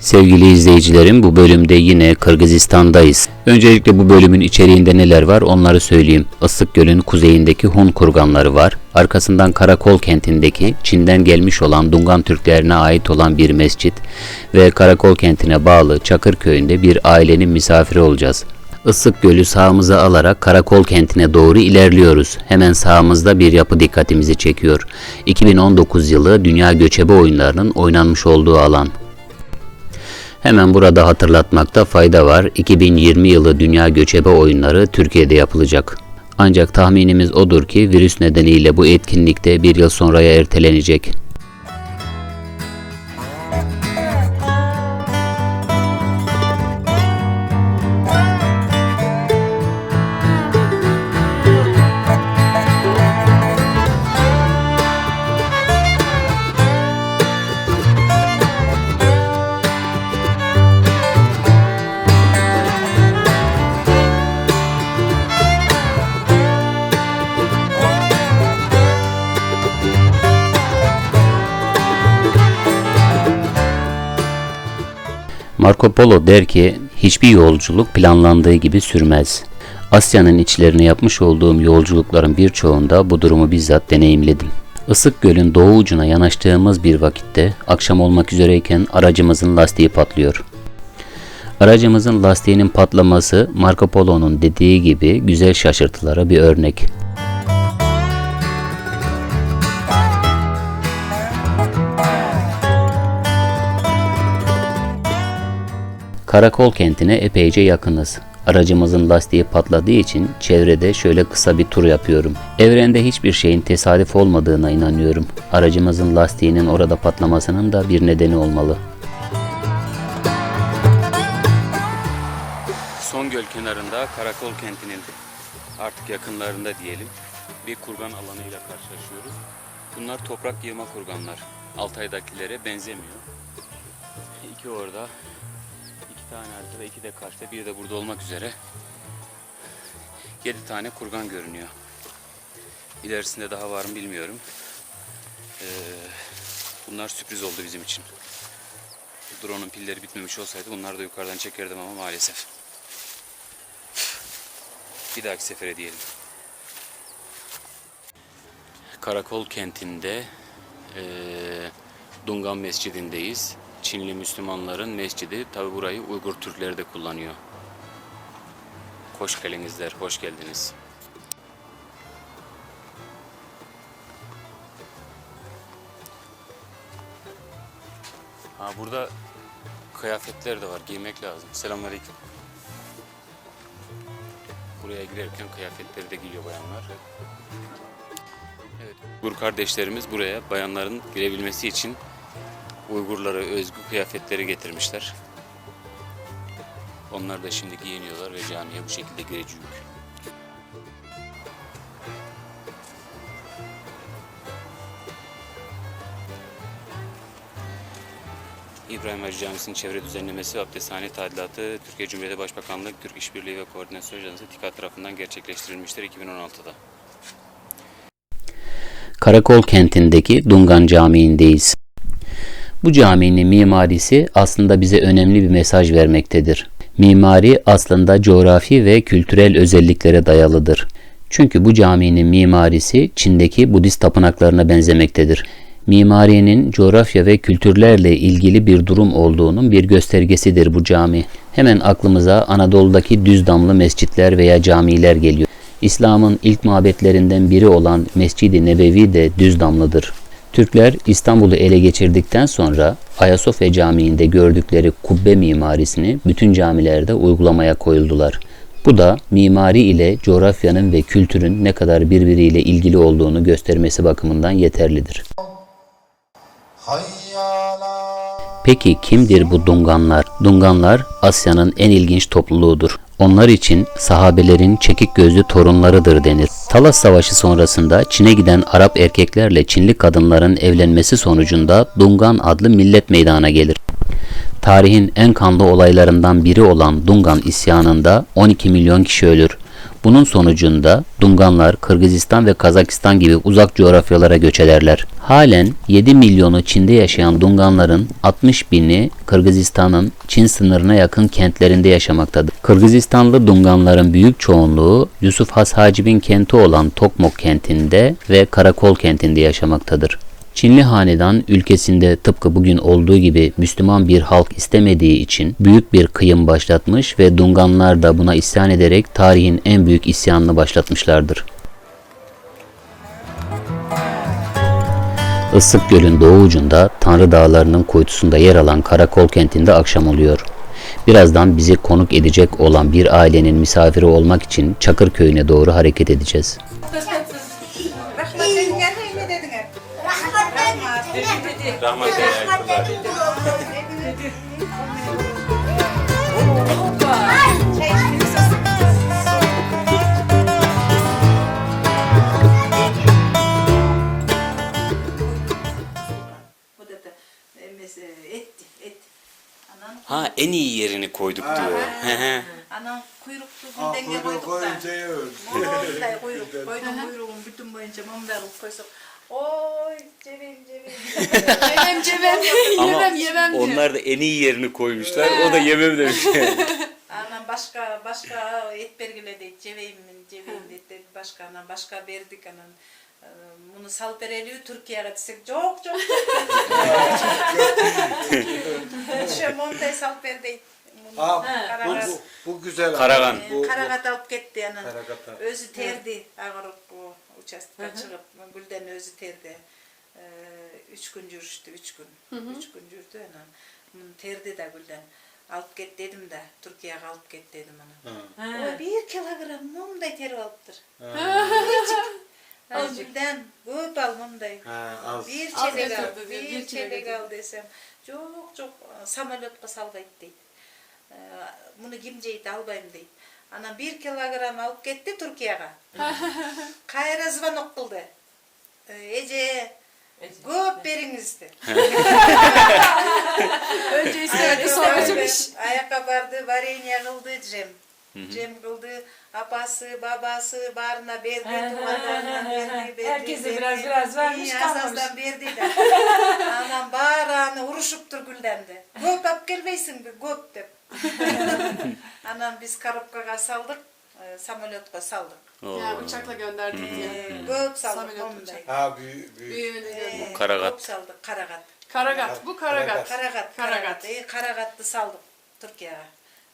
Sevgili izleyicilerim bu bölümde yine Kırgızistan'dayız. Öncelikle bu bölümün içeriğinde neler var onları söyleyeyim. Isık Göl'ün kuzeyindeki Hun kurganları var. Arkasından Karakol kentindeki Çin'den gelmiş olan Dungan Türklerine ait olan bir mescit ve Karakol kentine bağlı Çakır köyünde bir ailenin misafiri olacağız. Isık Gölü sağımıza alarak Karakol kentine doğru ilerliyoruz. Hemen sağımızda bir yapı dikkatimizi çekiyor. 2019 yılı Dünya Göçebe Oyunlarının oynanmış olduğu alan. Hemen burada hatırlatmakta fayda var. 2020 yılı Dünya Göçebe Oyunları Türkiye'de yapılacak. Ancak tahminimiz odur ki virüs nedeniyle bu etkinlikte bir yıl sonraya ertelenecek. Marco Polo der ki hiçbir yolculuk planlandığı gibi sürmez. Asya'nın içlerine yapmış olduğum yolculukların birçoğunda bu durumu bizzat deneyimledim. Isık Göl'ün doğu ucuna yanaştığımız bir vakitte akşam olmak üzereyken aracımızın lastiği patlıyor. Aracımızın lastiğinin patlaması Marco Polo'nun dediği gibi güzel şaşırtılara bir örnek. Karakol kentine epeyce yakınız. Aracımızın lastiği patladığı için çevrede şöyle kısa bir tur yapıyorum. Evrende hiçbir şeyin tesadüf olmadığına inanıyorum. Aracımızın lastiğinin orada patlamasının da bir nedeni olmalı. Son göl kenarında Karakol kentinin artık yakınlarında diyelim bir kurgan alanıyla karşılaşıyoruz. Bunlar toprak yığma kurganlar. Altay'dakilere benzemiyor. İki orada, tane arkada, iki de karşıda, bir de burada olmak üzere 7 tane kurgan görünüyor. İlerisinde daha var mı bilmiyorum. Ee, bunlar sürpriz oldu bizim için. Drone'un pilleri bitmemiş olsaydı bunları da yukarıdan çekerdim ama maalesef. Bir dahaki sefere diyelim. Karakol kentinde eee Dungan Mescidi'ndeyiz. Çinli Müslümanların mescidi. Tabi burayı Uygur Türkleri de kullanıyor. Hoş geldinizler, hoş geldiniz. Ha burada kıyafetler de var, giymek lazım. Selamünaleyküm. Buraya girerken kıyafetleri de giyiyor bayanlar. Evet, Uygur kardeşlerimiz buraya bayanların girebilmesi için Uygurlara özgü kıyafetleri getirmişler. Onlar da şimdi giyiniyorlar ve camiye bu şekilde gireceğiz. İbrahim Hacı Camisi'nin çevre düzenlemesi ve abdesthane tadilatı Türkiye Cumhuriyeti Başbakanlığı Türk İşbirliği ve Koordinasyon Ajansı TİKA tarafından gerçekleştirilmiştir 2016'da. Karakol kentindeki Dungan Camii'ndeyiz. Bu caminin mimarisi aslında bize önemli bir mesaj vermektedir. Mimari aslında coğrafi ve kültürel özelliklere dayalıdır. Çünkü bu caminin mimarisi Çin'deki Budist tapınaklarına benzemektedir. Mimarinin coğrafya ve kültürlerle ilgili bir durum olduğunun bir göstergesidir bu cami. Hemen aklımıza Anadolu'daki düz damlı mescitler veya camiler geliyor. İslam'ın ilk mabetlerinden biri olan Mescid-i Nebevi de düz damlıdır. Türkler İstanbul'u ele geçirdikten sonra Ayasofya Camii'nde gördükleri kubbe mimarisini bütün camilerde uygulamaya koyuldular. Bu da mimari ile coğrafyanın ve kültürün ne kadar birbiriyle ilgili olduğunu göstermesi bakımından yeterlidir. Peki kimdir bu Dunganlar? Dunganlar Asya'nın en ilginç topluluğudur. Onlar için sahabelerin çekik gözlü torunlarıdır denir. Talas Savaşı sonrasında Çin'e giden Arap erkeklerle Çinli kadınların evlenmesi sonucunda Dungan adlı millet meydana gelir. Tarihin en kanlı olaylarından biri olan Dungan isyanında 12 milyon kişi ölür. Bunun sonucunda Dunganlar Kırgızistan ve Kazakistan gibi uzak coğrafyalara göç ederler. Halen 7 milyonu Çin'de yaşayan Dunganların 60 bini Kırgızistan'ın Çin sınırına yakın kentlerinde yaşamaktadır. Kırgızistanlı Dunganların büyük çoğunluğu Yusuf Has Hacib'in kenti olan Tokmok kentinde ve Karakol kentinde yaşamaktadır. Çinli hanedan ülkesinde tıpkı bugün olduğu gibi Müslüman bir halk istemediği için büyük bir kıyım başlatmış ve Dunganlar da buna isyan ederek tarihin en büyük isyanını başlatmışlardır. Issık Göl'ün doğu ucunda Tanrı Dağları'nın kuytusunda yer alan Karakol kentinde akşam oluyor. Birazdan bizi konuk edecek olan bir ailenin misafiri olmak için Çakır köyüne doğru hareket edeceğiz. Ha en iyi yerini koyduk diyor. Anam güldenge kuyruğu koyduk da. koyunca yiyoruz. Vallahi kuyruk, koydum kuyruğun bütün boyunca mum verip koysak. Oy cebim cebim. Yemem cemem. yemem yemem diyor. onlar da en iyi yerini koymuşlar. O da yemem demiş. Anam başka başka et belgiledi. Ceveyim ceveyim dedi. Başka anam başka verdik anam. Ee, Bunu sal bereliyor Türkiye'ye desek çok çok Şu monday sal berdi. Aa, bu, bu, bu güzel. Karagan. Bu, bu, Karagat alıp gitti. Karagata. Özü terdi. Ağırıp bu uçastığa çıkıp Gülden özü terdi. Ee, üç gün yürüyüştü, üç gün. Üç gün yürüdü anam. Bunu terdi de Gülden. Alıp git dedim de Türkiye'ye alıp git dedim anam. O bir kilogram mumday ter alıptır. Ay Gülden köp al mumday. Ha, az. Bir Az al, götürdü bir bir al desem. Çok çok jeydi albayım deydi. Ana bir kilogram alıp gitti Türkiye'ye. Kayra zvanok kıldı. Ee, Ece, köp beriңiz dedi. Önce istedi sonra çıkmış. Ayakka bardı, varenya kıldı Cem. Cem kıldı, apası, babası, barına verdi, tuğanlarına verdi, verdi. Herkese biraz biraz vermiş, İyi, kalmamış. Asasdan verdi de. Anam bağırağını uruşup dur güldendi. Göp ap gelmeysin mi, göp dep. Anam biz Karabuk'a saldık, e, Samolyotka saldık. Ya uçakla gönderdik diye. Göp saldık Samolyotka. onda. Ha büyük e, Karagat. Saldık, Karagat. Karagat. Bu Karagat. Karagat, Karagat. Karagat. Ee, Karagat'ı saldık Türkiye'ye.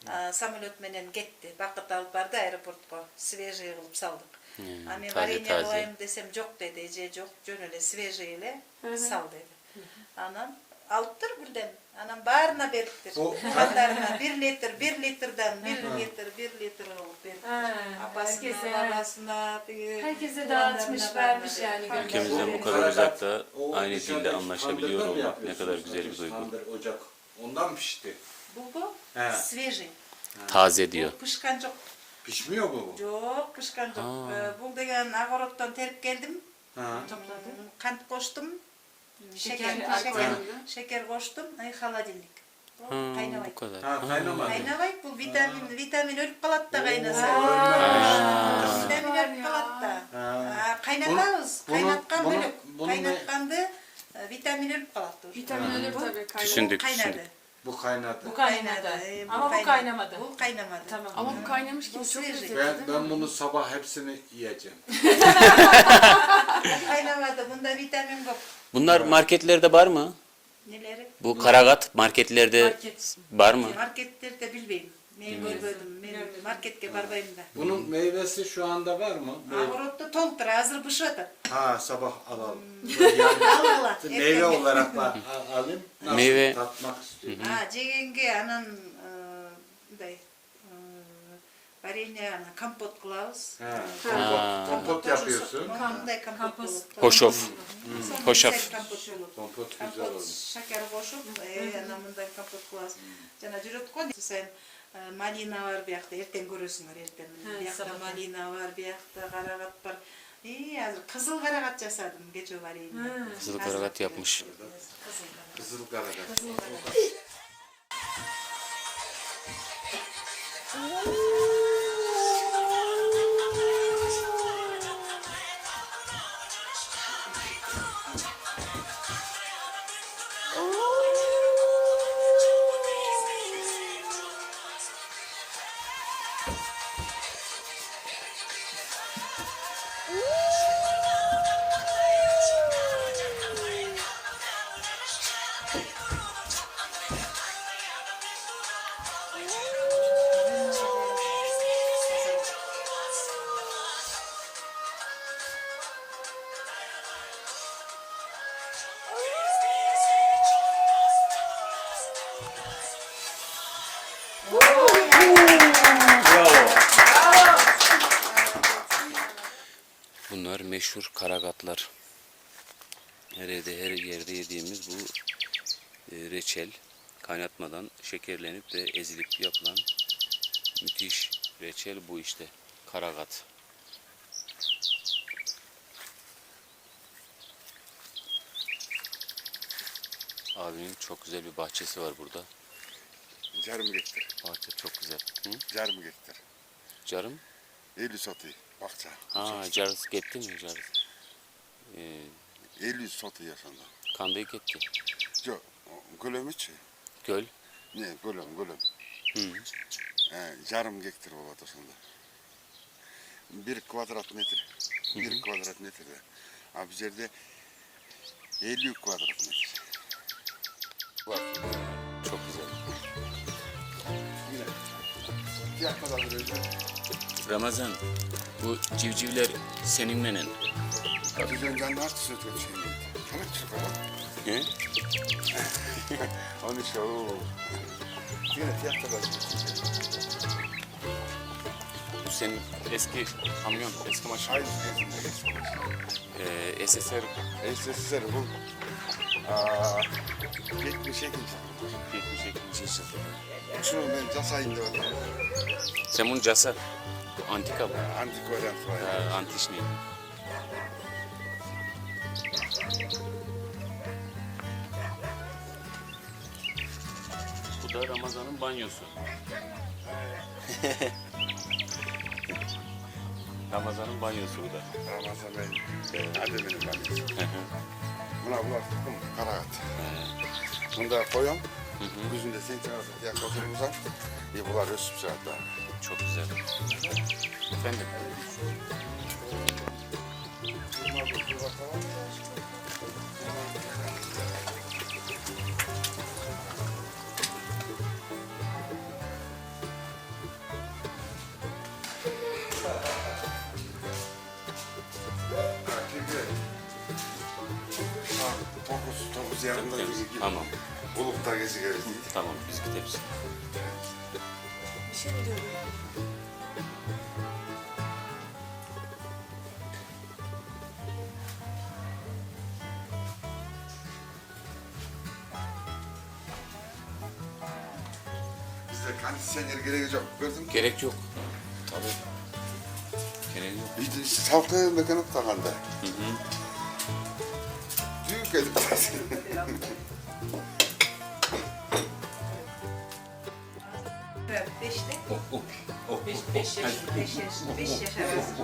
Ee, Samolöt menen gitti. Bakıt alıp bardı aeroportko. Sveje yığılıp saldık. Hmm, Ama hani taze desem yok dedi. Ece yok, cönöle sveje ile Hı hı. sal dedi. Anam алыптыр бирден. Анан баарына бериптир. О. Туугандарына бир литр, бир литрдан бир литр, бир литр кылып берди. Ha, Апасына, herkese, babasına, bir- herkese tуугандарына dağıtmış, баарына vermiş berdi. yani. göndermiş. Ülkemizden bu kadar uzakta aynı dilde anlaşabiliyor olmak ne kadar güzel bir duygu. Tandır, ocak. Ondan pişti. Bu bu He. свежий. Taze diyor. Bu pışkan жоқ. Pişmiyor mu bu? Жоқ, пышкан жоқ. Aa. Э, Бул деген огороктон терип келдим. Ha. М, Кант коштум. Şeker, şeker, şeker koştum, ay haladinlik. Kaynamayık. Bu kadar. Ha, kaynamadı. Kaynamayık bu vitamin, vitamin ölüp kalat da kaynasa. Vitamin ölüp kalat da. Kaynatamız, kaynatkan bölük. Kaynatkandı, e, vitamin ölüp kalat. Vitamin ölür tabii. Düşündük, düşündük. Bu kaynadı. Bu kaynadı. Kaynadı, bu Ama bu kaynamadı. Bu kaynamadı. Tamam. Ama bu kaynamış gibi çok lezzetli Ben, ben bunu sabah hepsini yiyeceğim. Bu kaynamadı. Bunda vitamin yok. Bunlar marketlerde var mı? Neleri? Bu karagat marketlerde Market. var mı? Marketlerde bilmeyeyim. Meyve böldüm, meyve marketke barbayım da. Bunun meyvesi şu anda var mı? Böyle- Ahorotta tolptur, hazır bışıdır. Ha sabah alalım. Hmm. Yani Al ala. meyve erken. olarak var. Alayım. Meyve- tatmak istiyorum. Ha, cegenge anan e, day. Varine e, ana kampot kılavuz. Ha, e, Ha. Kompot, kompot yapıyorsun. Kamp- Kamp, kampos. kampot. Hoşof. hoşaf. Kompot güzel Kampot olur. şeker koşup e, anamından kampot kılavuz. Cana cürüt kon. Sen малина бар биякта эртең көрөсүңөр эртең. Биякта малина бар биякта карагат бар. И азыр кызыл карагат жасадым кечээ барейин Kızıl karagat yapmış. Kızıl karagat. Bunlar meşhur karagatlar. Her her yerde yediğimiz bu e, reçel kaynatmadan şekerlenip ve ezilip yapılan müthiş reçel bu işte. Karagat. Abinin çok güzel bir bahçesi var burada. Yarım gektir. Bahçe çok güzel. Hı? Yarım gektir. Carım? 50 sotu bakça. Ha, carız gitti mi carız? Ee, 50 sotu yaşanda. kandayı gitti. Jo, gölüm içi. Göl. Ne, gölüm, gölüm. Hı. He, yarım gektir o vatasında. Bir kvadrat metre. Bir kvadrat metrede. Abi yerde 50 kvadrat metre. Var. Çok güzel. Yine. Böyle. Ramazan, bu civcivler seninle Bizden canlı artı süt ölçeyim. Sana çık baba. He? Onun işte o. Yine fiyat kadar Bu senin eski kamyon, eski maşın. Aynı Ee, SSR SSR bu. Aa, 78. 78. yıl. Şunu ben da var. Sen bunu casa. Antika bu. Antikodan falan. Ee, antişni. Bu da Ramazan'ın banyosu. Ramazan'ın banyosu bu da. Ramazan Bey. Hadi benim ben. Buna bunlar takım karahat. Bunu da koyuyorum. Yüzünde sen çağırsın diye koturumuzdan. İyi bunlar saat daha. Çok güzel. Efendim? Tokuz, tokuz yarımda Temiz. gibi. Tamam. Uluk'ta gezi geldi. Tamam biz gideriz. Bir şey mi diyorum? Bizde kandisyenler gereği yok. Gördün mü? Gerek yok. Tabii. Gerek yok. İşte işte salkı mekanik takanda. Hı hı. Büyük edip Beş, beş yaş. Beş yaş, beş yaş arası.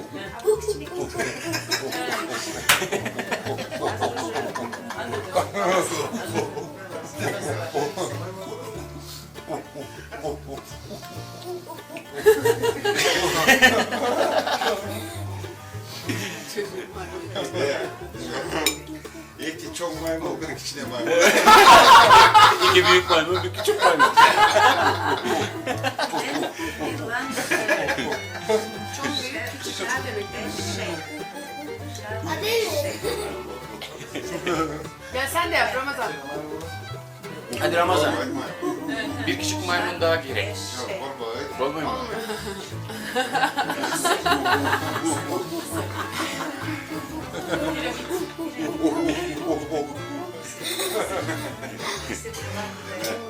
İyi ki çok maymun, bir içine maymun. İki büyük maymun, bir küçük maymun. Çok büyük, küçük. Ne demek? Ya sen de yap Ramazan. Hadi Ramazan. Bir küçük maymun daha gerek. Yok, bol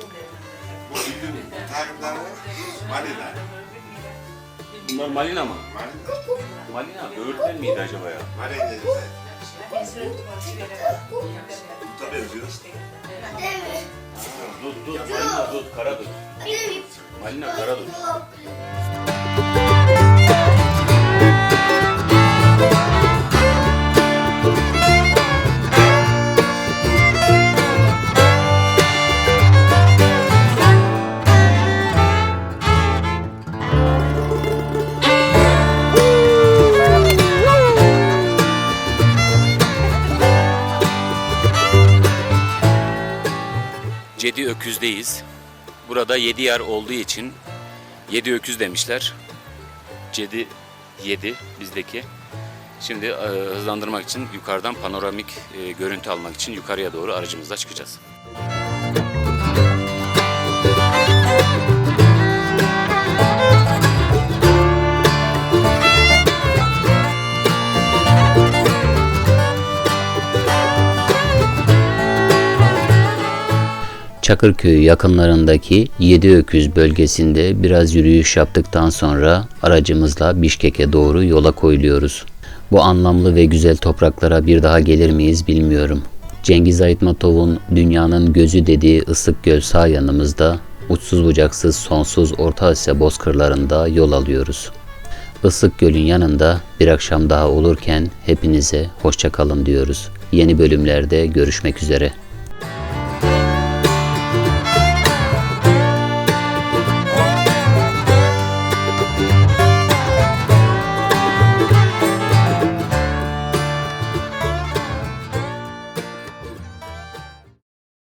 bildiğin takipler Malina. Bunlar malina mı? Malina. Malina böğürtlen miydi acaba ya? Malina dedi. Tabii benziyor. Dut, dut, malina, dut, kara dut. Malina, kara dut. Cedi Öküz'deyiz. Burada yedi yer olduğu için yedi öküz demişler. Cedi yedi bizdeki. Şimdi e, hızlandırmak için yukarıdan panoramik e, görüntü almak için yukarıya doğru aracımızla çıkacağız. Çakırköy yakınlarındaki Yediöküz bölgesinde biraz yürüyüş yaptıktan sonra aracımızla Bişkek'e doğru yola koyuluyoruz. Bu anlamlı ve güzel topraklara bir daha gelir miyiz bilmiyorum. Cengiz Aytmatov'un dünyanın gözü dediği ısık göl sağ yanımızda, uçsuz bucaksız sonsuz Orta Asya bozkırlarında yol alıyoruz. Isık Göl'ün yanında bir akşam daha olurken hepinize hoşça kalın diyoruz. Yeni bölümlerde görüşmek üzere.